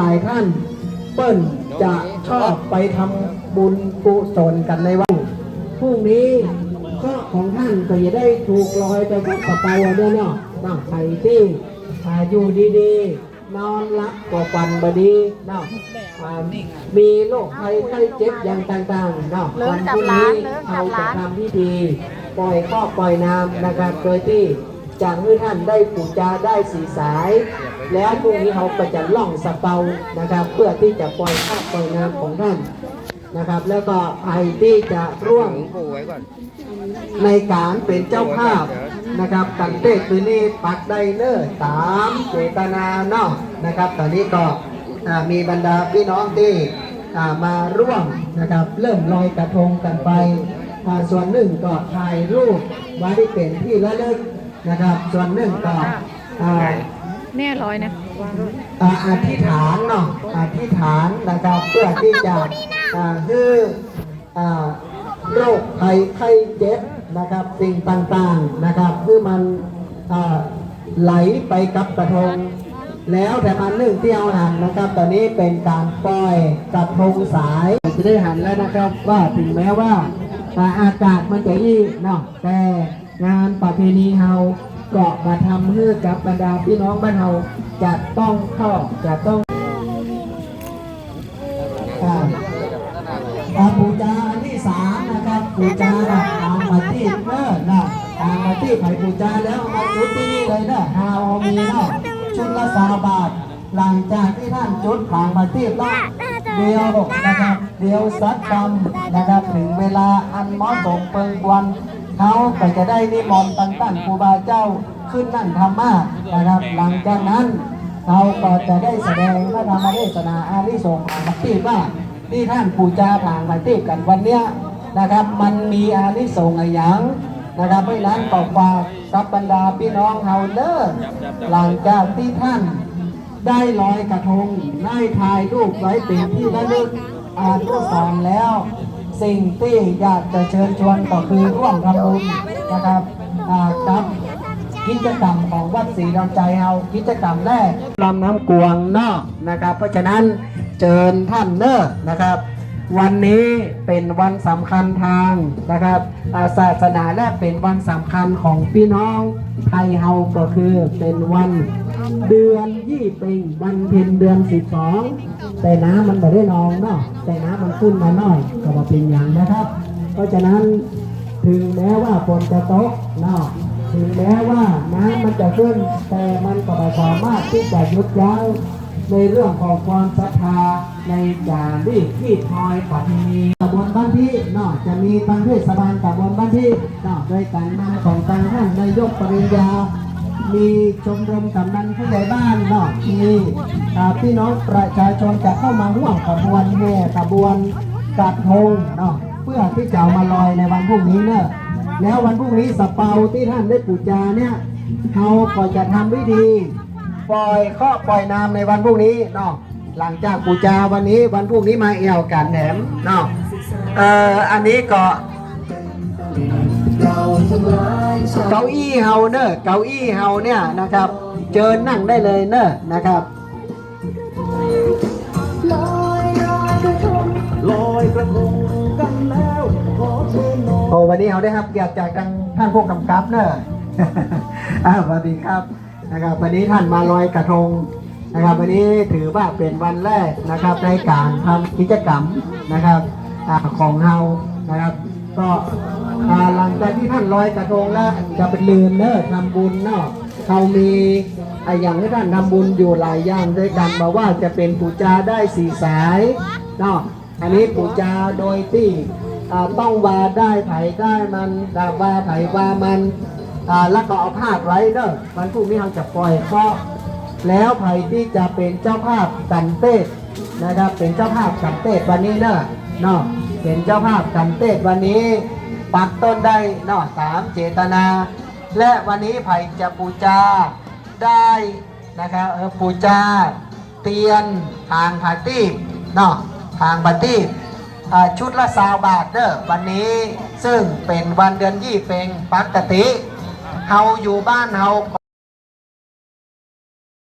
หลายท่านเปิ้ลจะชอบไปทำบุญกุศลกันในวันพรุ่งนี้ข้อของท่านก็จะได้ถูกลอยไปกับกระเป๋าด้วยเนาะเนาะใครที่อ่าอยู่ดีๆ นอนรับก็ปันบดีเนาะมีโรคภัยไข้เจ็บอย่างต่างๆเนาะวันพรุ่งนี้เราจะร้านทำพิธีปล่อยข้อปล่อยน้ำนะครับโดยที่จะให้ท่านได้ปูจาได้สีสาย แล้วพรุ่งนี้เขาก็จะล่องสะเปานะครับ เพื่อที่จะปล่อยข้อปล่อยน้ำของท่านนะครับ แล้วก็ไอที่จะร่วมปูไว้ก่อนในการเป็นเจ้าภาพนะครับกันเต้คืนนี้ปักไดเนอร์ตามเจตนาเนาะนะครับ ตอนนี้ก็อ่ามีบรรดาพี่น้องที่อ่ามาร่วมนะครับ เริ่มลอยกระทงกันไปอ่าส่วนหนึ่งก็ถ่ายรูปไว้ที่เป็นที่ระลึกนะครับ ส่วนหนึ่งก็อ่า แน่ร้อยนะอ่าอธิษฐานเนาะอธิษฐานนะครับเพื่อที่จะอ่าให้อ่าโรคภัยไข้เจ็บนะครับสิ่งต่างๆนะครับเพื่อมันอ่าไหลไปกับกระทง แล้วแต่มันหนึ่งที่เอาหันนะครับ ตอนนี้เป็นการปล่อยกระทงสายจะได้หันแล้วนะครับว่าถึงแม้ว่าอ่าอากาศมันจะยี่เนาะแต่งานประเพณีเฮา เก็มาทำให้กับบรรดาพี่น้องบ้านเฮาจะต้องเข้าจะต้องอาปูจาอันที่สามนะครับปูจานะตามมาที่เนอนะตามมาที่ไผ่ปูจาแล้วมาจุดที่นี่เลยเนอะฮาวเอามีเนาะชุดละสามบาท หลังจากที่ท่านจุดผางมาที่รอบเดียวนะครับเดียวสัดกรรมนะครับถึงเวลาอันเหมาะสมเปิงวัน เขาก็จะได้นิมนต์ตั้งตั้งครูบาเจ้าขึ้นนั่งธรรมะนะครับ หลังจากนั้นเขาก็จะได้แสดงพระธรรมเทศนาอาริสงส์มัตติว่าที่ท่านปูจาผ่างมาที่กันวันเนี้ยนะครับ มันมีอานิสงส์อย่างนะครับเพราะนั้นบอกว่ากับบรรดาพี่น้องเฮาเนอร์หลังจากที่ท่านได้ลอยกระทงได้ถ่ายรูปไว้เป็นที่ระลึกอ่านรูปสอนแล้ว สิ่งที่อยากจะเชิญชวนก็คือร่วมทำบุญนะครับอ่ากับกิจกรรมของวัดศรีดอนใจเฮากิจกรรมแรกลำน้ำกวงนอกนะครับ เพราะฉะนั้นเชิญท่านเนอร์นะครับ วันนี้เป็นวันสำคัญทางนะครับาศาสนาและเป็นวันสำคัญของพี่น้องไทยเฮาก็คือเป็นวัน เดือนยี่ป็งวันเพ็ญเดือนสิบสองแต่น้ำมันไม่ได้นองเนาะแต่น้ำมันขึ้นมาหน่อยก็มาเป็นอย่างนะครับ เพราะฉะนั้นถึงแม้ว่าฝนจะตกเนาะถึงแม้ว่าน้ำมันจะขึ้น แต่มันก็ไม่สามารถที่จะยุดยั้งในเรื่องของความศรัทธาในการที่ที่ทอยปัตมีตำบลบ้านที่เนาะจะมีทางเทศบาลตำบลบ้านที่เนาะโดยการนำของทางท่านนายกปริญญา มีชมรมกำนันผู้ใหญ่บ้านเนาะมีพี่น้องประชาชนจะเข้ามาร่วมขบวนแห่ขบวนกระทงเนาะเพื่อที่จะามาลอยในวันพรุ่งนี้เนอะแล้ววันพรุ่งนี้สเปาที่ท่านได้ปูจาเนี่ยเขาก็จะทำวิธีปล่อยข้อปล่อยน้ำในวันพรุ่งนี้เนาะหลังจากปูจาวันนี้วันพรุ่งนี้มาเอวกันแหนมเนาะเอ่ออันนี้ก็ เก้าอี้เฮาเนอะเก้าอี้เฮาเนี่ยนะครับ เจิญนั่งได้เลยเนอะนะครับลอยลอยกระทงลอยกระทงกันแล้วขอเชิญน้องโอ้วันนี้เราได้ครับเกียรติจากทางท่านผู้กำกับเนอะอ่าสวัสดีครับนะครับ วันนี้ท่านมาลอยกระทงนะครับ วันนี้ถือว่าเป็นวันแรกนะครับในการทำกิจกรรมนะครับอาของเรานะครับ ก็ อ่าหลังจากที่ท่านลอยกระทงแล้วจะเป็นลืมเนอะทำบุญเนอะเขามีไอ่าอย่างที่ท่านทำบุญอยู่หลายอย่างด้วยกันบอกว่าจะเป็นปูจาได้สี่สายเนาะอันนี้ปูจาโดยที่ต้องวาได้ไผได้มันดาวาไผวามันแล้วก็เอาพาดไว้เด้อวันพรุ่งนี้เราจะปล่อยเคราะแล้วไผที่จะเป็นเจ้าภาพกันเต้นะครับ เป็นเจ้าภาพกันเต้วันนี้เนอะเนาะเป็นเจ้าภาพกันเต้วันนี้ ปักต้นได้เนาะสามเจตนา และวันนี้ไผ่จะปูจาได้นะครับปูจาเตียนทางพาร์ตี้เนาะทางปาร์ตี้ชุดละสาวบาทเด้อวันนี้ซึ่งเป็นวันเดือนยี่เป็งปกติเฮาอยู่บ้านเฮา